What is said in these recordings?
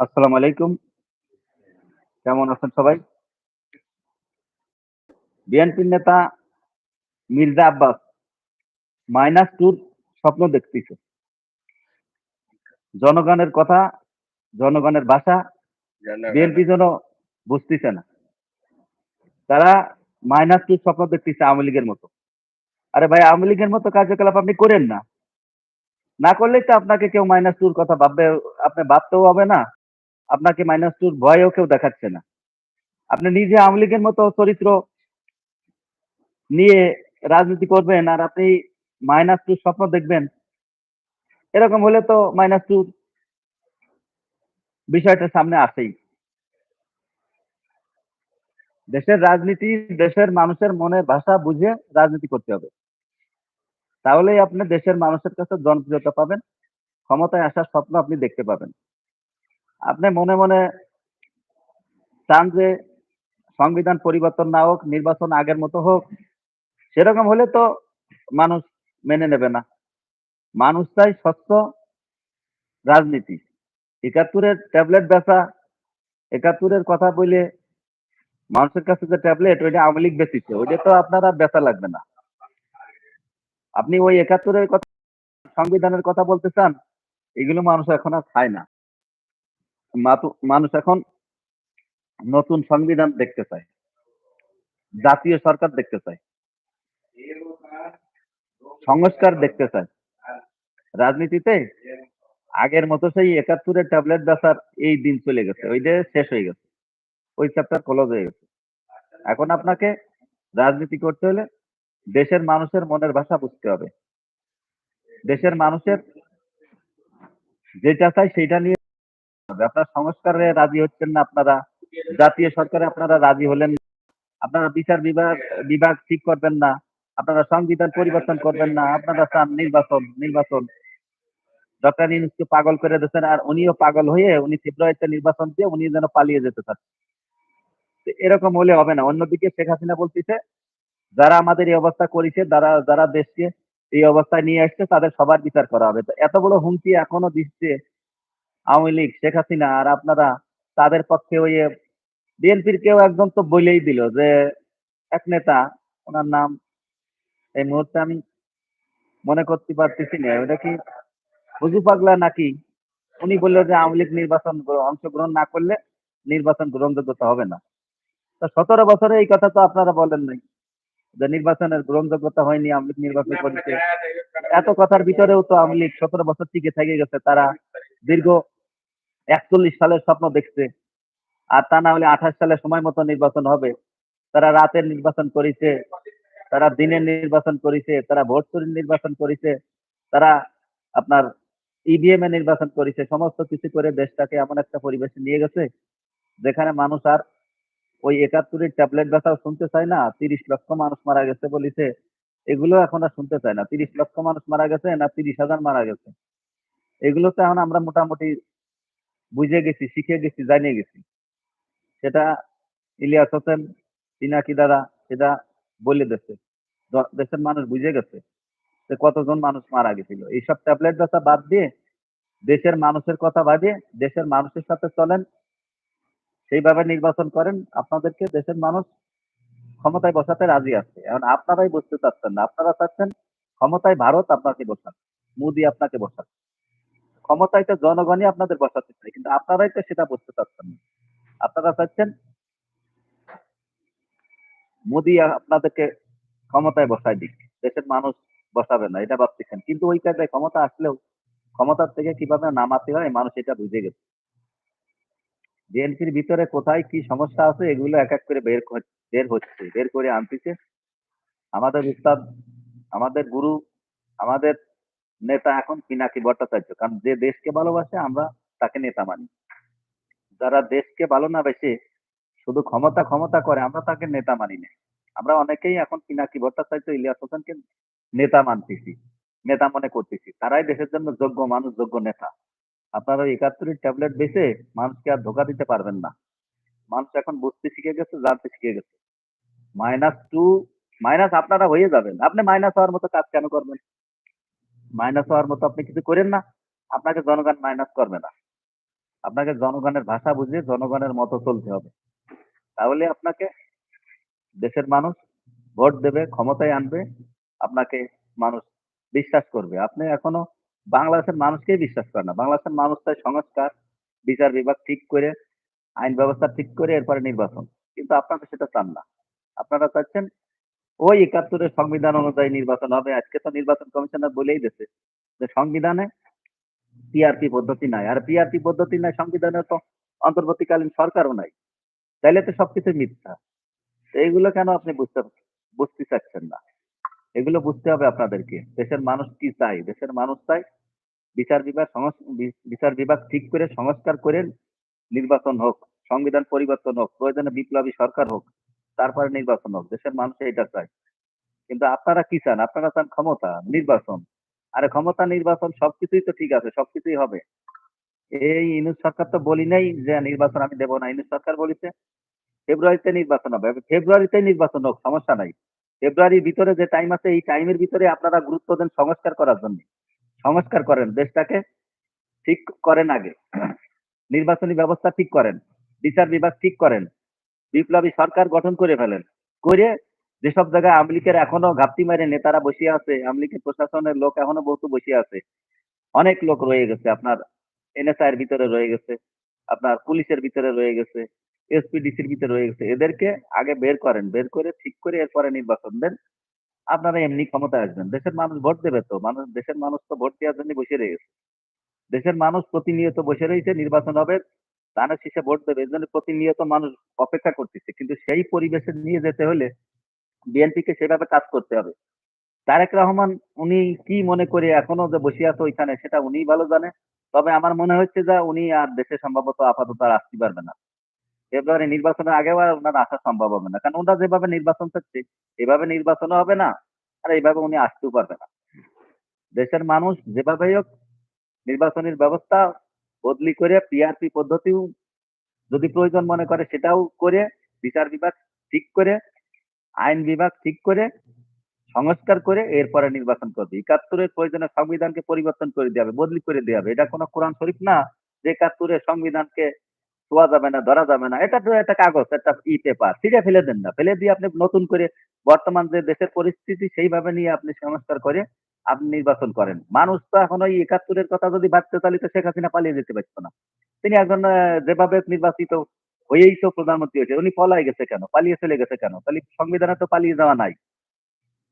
আসসালামু আলাইকুম। কেমন আছেন সবাই? বিএনপির নেতা মির্জা আব্বাস মাইনাস টুর স্বপ্ন দেখতেছে। জনগণের কথা জনগণের ভাষা বিএনপি যেন বুঝতেছে না। তারা মাইনাস টুর স্বপ্ন দেখতেছে আওয়ামী লীগের মতো। আরে ভাই আওয়ামী লীগের মতো কার্যকলাপ আপনি করেন না। না করলেই তো আপনাকে কেউ মাইনাস টুর কথা ভাববে, আপনি ভাবতেও হবে না। আপনাকে মাইনাস টুর ভয়ও কেউ দেখাচ্ছে না। আপনি নিজে আওয়ামী লীগের মতো চরিত্র নিয়ে রাজনীতি করবেন আর আপনি মাইনাস টুর স্বপ্ন দেখবেন, এরকম হলে তো মাইনাস টুর বিষয়টা সামনে আসেই। দেশের রাজনীতি, দেশের মানুষের মনের ভাষা বুঝে রাজনীতি করতে হবে। তাহলেই আপনি দেশের মানুষের কাছে জনপ্রিয়তা পাবেন, ক্ষমতায় আসার স্বপ্ন আপনি দেখতে পাবেন। আপনি মনে মনে চান যে সংবিধান পরিবর্তন না হোক, নির্বাচন আগের মতো হোক, সেরকম হলে তো মানুষ মেনে নেবে না। মানুষ চাই স্বচ্ছ রাজনীতি। একাত্তরের ট্যাবলেট বেচা, একাত্তরের কথা বলে মানুষের কাছে যে ট্যাবলেট, ওইটা আওয়ামী লীগ বেচিছে, ওইটা তো আপনারা বেচা লাগবে না। আপনি ওই একাত্তরের কথা, সংবিধানের কথা বলতে চান, এগুলো মানুষ এখন আর খায় না। মানুষ এখন নতুন সংবিধান দেখতে চায়। জাতীয় সরকার দেখতে চায়। সংস্কার দেখতে চায়। রাজনীতিতে আগের মতো সেই একাত্তরের ট্যাবলেট বেচার এই দিন চলে গেছে, ওই ওইটা শেষ হয়ে গেছে। ওই চ্যাপ্টার ক্লোজ হয়ে গেছে। এখন আপনাকে রাজনীতি করতে হলে দেশের মানুষের মনের ভাষা বুঝতে হবে। দেশের মানুষের যেটা চাই সেইটা নিয়ে আপনার সংস্কারে রাজি হচ্ছেন না আপনারা? জাতীয় সরকারে আপনারা রাজি হলেন আপনারা বিচার বিভাগ বিভাগ ঠিক করবেন না। আপনারা সংবিধান পরিবর্তন করবেন না। আপনারা চান নির্বাচন নির্বাচন। ডক্টর ইউনুসকে পাগল করে দিয়েছেন আর উনিও পাগল হয়ে উনি ফেব্রুয়ারিতে নির্বাচন দিয়ে উনি যেন পালিয়ে যেতে চান। এরকম হলে হবে না। অন্যদিকে শেখ হাসিনা বলতেছে যারা আমাদের এই অবস্থা করেছে, যারা যারা দেশকে এই অবস্থায় নিয়ে আসছে, তাদের সবার বিচার করা হবে। এত বড় হুমকি এখনও দিচ্ছে আওয়ামী লীগ, শেখ হাসিনা, আর আপনারা তাদের পক্ষে ওই বিএনপির কেউ একজন তো বলেই দিল যে, এক নেতা, ওনার নাম এই মুহূর্তে আমি মনে করতে পারতেছি না। ওটা কি হুজু পাগলা নাকি? উনি বলল যে আওয়ামী লীগ নির্বাচন অংশগ্রহণ না করলে নির্বাচন গ্রহণযোগ্যতা হবে না। তো সতেরো বছরে এই কথা তো আপনারা বলেন নাই। যে নির্বাচনের গ্রহণযোগ্যতা হয়নি আওয়ামী লীগ নির্বাচন করেছে। এত কথার ভিতরেও তো আওয়ামী লীগ সতেরো বছর টিকে থেকে গেছে তারা দীর্ঘ একচল্লিশ সালের স্বপ্ন দেখছে। আর তা না হলে আঠাশ সালে সময় মতো নির্বাচন হবে। তারা রাতের নির্বাচন করেছে তারা দিনের নির্বাচন করেছে তারা ভোট চুরির নির্বাচন করেছে তারা আপনার ইভিএম এ নির্বাচন করেছে সমস্ত কিছু করে দেশটাকে এমন একটা পরিবেশে নিয়ে গেছে যেখানে মানুষ আর ওই একাত্তরের ট্যাবলেট ব্যথাও শুনতে চায় না, তিরিশ লক্ষ মানুষ মারা গেছে বলিছে, এগুলো এখন আর শুনতে চায় না। তিরিশ লক্ষ মানুষ মারা গেছে না তিরিশ হাজার মারা গেছে। এগুলো তো এখন আমরা মোটামুটি বুঝে গেছি, শিখে গেছি, জানিয়ে গেছি। সেটা ইলিয়াস হোসেন, পিনাকি দ্বারা সেটা বলে দিচ্ছে দেশের মানুষ বুঝে গেছে যে কতজন মানুষ মারা গেছিল। এইসব ট্যাবলেট ব্যথা বাদ দিয়ে দেশের মানুষের কথা ভাবিয়ে দেশের মানুষের সাথে চলেন সেইভাবে নির্বাচন করেন, আপনাদেরকে দেশের মানুষ ক্ষমতায় বসাতে রাজি আছে। এখন আপনারাই বুঝতে চাচ্ছেন না, আপনারা চাচ্ছেন ক্ষমতায় ভারত আপনাকে বসান মোদি আপনাকে বসান ক্ষমতায় তো জনগণই আপনাদের বসাতে চায়, কিন্তু আপনারাই তো সেটা বুঝতে চাচ্ছেন না। আপনারা চাচ্ছেন মোদি আপনাদেরকে ক্ষমতায় বসায় দিক, দেশের মানুষ বসাবে না, এটা ভাবতেছেন কিন্তু ওই কাজে ক্ষমতা আসলেও ক্ষমতার থেকে কীভাবে নামাতে হয়, মানুষ এটা বুঝে গেছে। বিএনপির ভিতরে কোথায় কি সমস্যা আছে, এগুলো এক এক করে বের বের হচ্ছে, বের করে আনতেছে। আমাদের উস্তাদ, আমাদের গুরু, আমাদের নেতা এখন পিনাকি ভট্টাচার্য, কারণ যে দেশকে ভালোবাসে আমরা তাকে নেতা মানি। যারা দেশকে ভালো না বেশি, শুধু ক্ষমতা ক্ষমতা করে, আমরা তাকে নেতা মানি না। আমরা অনেকেই এখন পিনাকি ভট্টাচার্য, ইলিয়াস হোসেনকে নেতা মানতেছি, নেতা মনে করতেছি। তারাই দেশের জন্য যোগ্য, মানুষ যোগ্য নেতা। আপনারা একাত্তরের ট্যাবলেট বেছে মানুষকে আর ধোকা দিতে পারবেন না। মানুষ এখন বুঝতে শিখে গেছে, জানতে শিখে গেছে। মাইনাস টু, মাইনাস আপনারা হয়ে যাবেন। আপনি মাইনাস হওয়ার মতো কাজ কেন করবেন? মাইনাস হওয়ার মতো আপনি কিছু করেন না। আপনাকে জনগণ মাইনাস করবে না। আপনাকে জনগণের ভাষা বুঝে জনগণের মতো চলতে হবে। তাহলে আপনাকে দেশের মানুষ ভোট দেবে, ক্ষমতায় আনবে, আপনাকে মানুষ বিশ্বাস করবে। আপনি এখনও বাংলাদেশের মানুষকেই বিশ্বাস করে না। বাংলাদেশের মানুষ চাই সংস্কার, বিচার বিভাগ ঠিক করে, আইন ব্যবস্থা ঠিক করে এরপরে নির্বাচন। কিন্তু আপনারা সেটা চান না। আপনারা চাচ্ছেন, ওই একাত্তরের সংবিধান অনুযায়ী নির্বাচন হবে। আজকে তো নির্বাচন কমিশনার বলেই দিয়েছে যে সংবিধানে পিআরপি পদ্ধতি নাই। আর পিআরপি পদ্ধতি নাই, সংবিধানে তো অন্তর্বর্তীকালীন সরকারও নাই। তাইলে তো সবকিছু মিথ্যা। এইগুলো কেন আপনি বুঝতে বুঝতে চাচ্ছেন না? এগুলো বুঝতে হবে আপনাদেরকে। দেশের মানুষ কি চাই দেশের মানুষ চাই বিচার বিভাগ বিচার বিভাগ ঠিক করে সংস্কার করে নির্বাচন হোক, সংবিধান পরিবর্তন হোক, প্রয়োজনে বিপ্লবী সরকার হোক, তারপরে নির্বাচন হোক, দেশের মানুষ এটা চায়। কিন্তু আপনারা কি চান? আপনারা চান ক্ষমতা, নির্বাচন। আরে ক্ষমতা, নির্বাচন সবকিছুই তো ঠিক আছে, সবকিছুই হবে। এই ইনুস সরকার তো বলি নাই যে নির্বাচন আমি দেবো না। ইনুস সরকার বলেছে, ফেব্রুয়ারিতে নির্বাচন হবে। ফেব্রুয়ারিতে নির্বাচন হোক, সমস্যা নাই। ফেব্রুয়ারির ভিতরে যে টাইম আছে, এই টাইমের ভিতরে আপনারা গুরুত্ব দেন সংস্কার করার জন্য। সংস্কার করেন, দেশটাকে ঠিক করেন আগে। নির্বাচনী ব্যবস্থা ঠিক করেন, বিচার বিভাগ ঠিক করেন, বিপ্লবী সরকার গঠন করে ফেলেন। করে যেসব জায়গায় আওয়ামী লীগের এখনও ঘাপটি মেরে নেতারা বসে আছে, আওয়ামী লীগের প্রশাসনের লোক এখনও বহুত বসে আছে। অনেক লোক রয়ে গেছে, আপনার এনএসআই এর ভিতরে রয়ে গেছে, আপনার পুলিশের ভিতরে রয়ে গেছে, এসপিডিসির ভিতরে রয়ে গেছে। এদেরকে আগে বের করেন, বের করে ঠিক করে এরপরে নির্বাচন দেন। আপনারা এমনি ক্ষমতায় আসবেন। দেশের মানুষ ভোট দেবে তো, মানুষ, দেশের মানুষ তো ভোট দেওয়ার জন্য বসে রয়েছে। দেশের মানুষ প্রতিনিয়ত বসে রয়েছে, নির্বাচন হবে ধানের শীষে ভোট দেবে এই জন্য প্রতিনিয়ত মানুষ অপেক্ষা করতেছে। কিন্তু সেই পরিবেশে নিয়ে যেতে হলে বিএনপিকে সেভাবে কাজ করতে হবে। তারেক রহমান, উনি কি মনে করে এখনও যে বসে আছে ওইখানে, সেটা উনি ভালো জানে। তবে আমার মনে হচ্ছে যে উনি আর দেশে সম্ভবত আপাতত আর আসতে পারবে না। ফেব্রুয়ারি নির্বাচনের আগেও আর ওনার আসা সম্ভব হবে না। কারণ ওনারা যেভাবে নির্বাচন চাচ্ছে এভাবে নির্বাচনও হবে না, আর এইভাবে উনি আসতেও পারবে না। দেশের মানুষ যেভাবে হোক নির্বাচনের ব্যবস্থা বদলি করে পিআরপি পদ্ধতিও যদি প্রয়োজন মনে করে সেটাও করে, বিচার বিভাগ ঠিক করে, আইন বিভাগ ঠিক করে, সংস্কার করে এরপরে নির্বাচন করবে। একাত্তরের প্রয়োজনে সংবিধানকে পরিবর্তন করে দেওয়া হবে, বদলি করে দেওয়া হবে। এটা কোনো কোরআন শরীফ না যে একাত্তরের সংবিধানকে ছোঁয়া যাবে না, ধরা যাবে না। এটা তো একটা কাগজ, একটা ই পেপার ছিঁড়ে ফেলে দেন না। ফেলে দিয়ে আপনি নতুন করে বর্তমান যে দেশের পরিস্থিতি, সেইভাবে নিয়ে আপনি সংস্কার করে আপনি নির্বাচন করেন। মানুষ তো এখন ওই একাত্তরের কথা যদি ভাবতে তাহলে তো শেখ হাসিনা পালিয়ে যেতে পারতো না। তিনি একজন যেভাবে নির্বাচিত হয়েই তো প্রধানমন্ত্রী হয়েছে। উনি পলাই গেছে কেন? পালিয়ে চলে গেছে কেন? তাহলে সংবিধানে তো পালিয়ে যাওয়া নাই।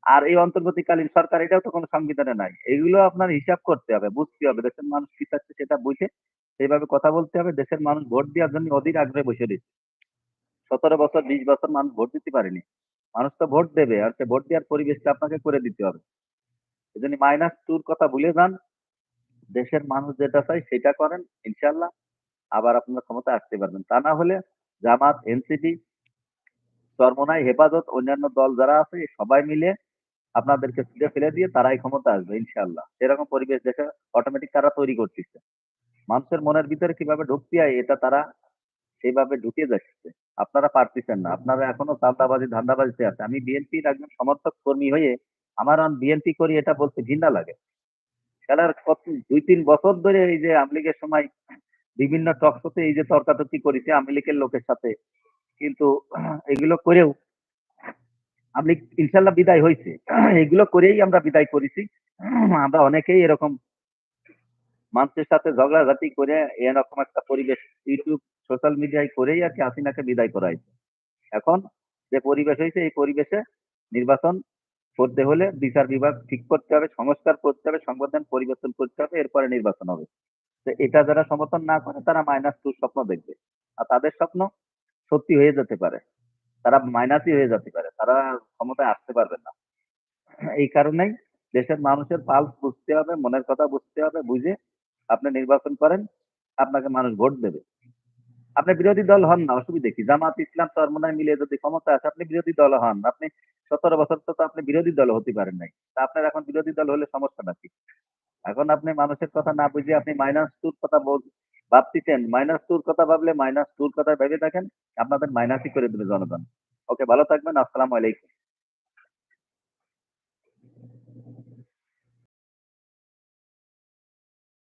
আর এই অন্তর্বর্তীকালীন সরকার, এটাও তো কোনো সংবিধানে নাই। এগুলো আপনার হিসাব করতে হবে, বুঝতে হবে। দেশের মানুষ কি চাচ্ছে সেটা বুঝে সেইভাবে কথা বলতে হবে। দেশের মানুষ ভোট দেওয়ার জন্য অধীর আগ্রহে বসে রয়েছে। সতেরো বছর, বিশ বছর মানুষ ভোট দিতে পারেনি। মানুষ তো ভোট দেবে আর সে ভোট দেওয়ার পরিবেশটা আপনাকে করে দিতে হবে। এই মাইনাস টুর কথা ভুলে যান। দেশের মানুষ যেটা চাই সেটা করেন ইনশাল্লাহ আবার আপনার ক্ষমতা আসতে পারবেন। তা না হলে জামাত এনসিপি চরমনাই হেফাজত, অন্যান্য দল যারা আছে, সবাই মিলে আপনাদেরকে ছুটে ফেলে দিয়ে তারাই ক্ষমতা আসবে ইনশাল্লাহ এরকম পরিবেশ দেখে অটোমেটিক তারা তৈরি করতেছে। মানুষের মনের ভিতরে কীভাবে ঢুকতে হয়, এটা তারা সেইভাবে ঢুকে যাচ্ছে আপনারা পারতেছেন না। আপনারা এখনও চাঁদাবাজি, ধান্দাবাজিতে আছে আমি বিএনপির একজন সমর্থক কর্মী হয়ে আমার বিএনপি করি এটা বলতে ঘৃণা লাগে। খেলার কত দুই তিন বছর ধরে এই যে আওয়ামী লীগের সময় বিভিন্ন টকশোতে এই যে তর্কাতর্কি করেছে আওয়ামী লীগের লোকের সাথে। কিন্তু এগুলো করেও আওয়ামী লীগ ইনশাল্লাহ বিদায় হয়েছে। এগুলো করেই আমরা বিদায় করেছি। আমরা অনেকেই এরকম মানুষের সাথে ঝগড়াঝাটি করে এরকম একটা পরিবেশ ইউটিউব, সোশ্যাল মিডিয়ায় করেই আর কি হাসিনাকে বিদায় করা হয়েছে। এখন যে পরিবেশ হয়েছে, এই পরিবেশে নির্বাচন করতে হলে বিচার বিভাগ ঠিক করতে হবে, সংস্কার করতে হবে, সংবিধান পরিবর্তন করতে হবে, এরপরে নির্বাচন হবে। তো এটা যারা সমর্থন না করে, তারা মাইনাস টু স্বপ্ন দেখবে। আর তাদের স্বপ্ন সত্যি হয়ে যেতে পারে। তারা মাইনাসই হয়ে যেতে পারে। তারা ক্ষমতায় আসতে পারবে না। এই কারণেই দেশের মানুষের পালস বুঝতে হবে, মনের কথা বুঝতে হবে, বুঝে আপনি নির্বাচন করেন, আপনাকে মানুষ ভোট দেবে। আপনি বিরোধী দল হন না, অসুবিধা কি? জামাত, ইসলাম চরমনায় মিলে যদি ক্ষমতা আছে, আপনি বিরোধী দল হন। আপনি সতেরো বছর তো আপনি বিরোধী দল হতে পারেন নাই। তা আপনার এখন বিরোধী দল হলে সমস্যা নাকি? এখন আপনি মানুষের কথা না বুঝে আপনি মাইনাস টুর কথা ভাবতেছেন। মাইনাস টুর কথা ভাবলে মাইনাস টুর কথা ভেবে থাকেন, আপনাদের মাইনাসই করে দেবে জনগণ। ওকে ভালো থাকবেন, আসসালামু আলাইকুম।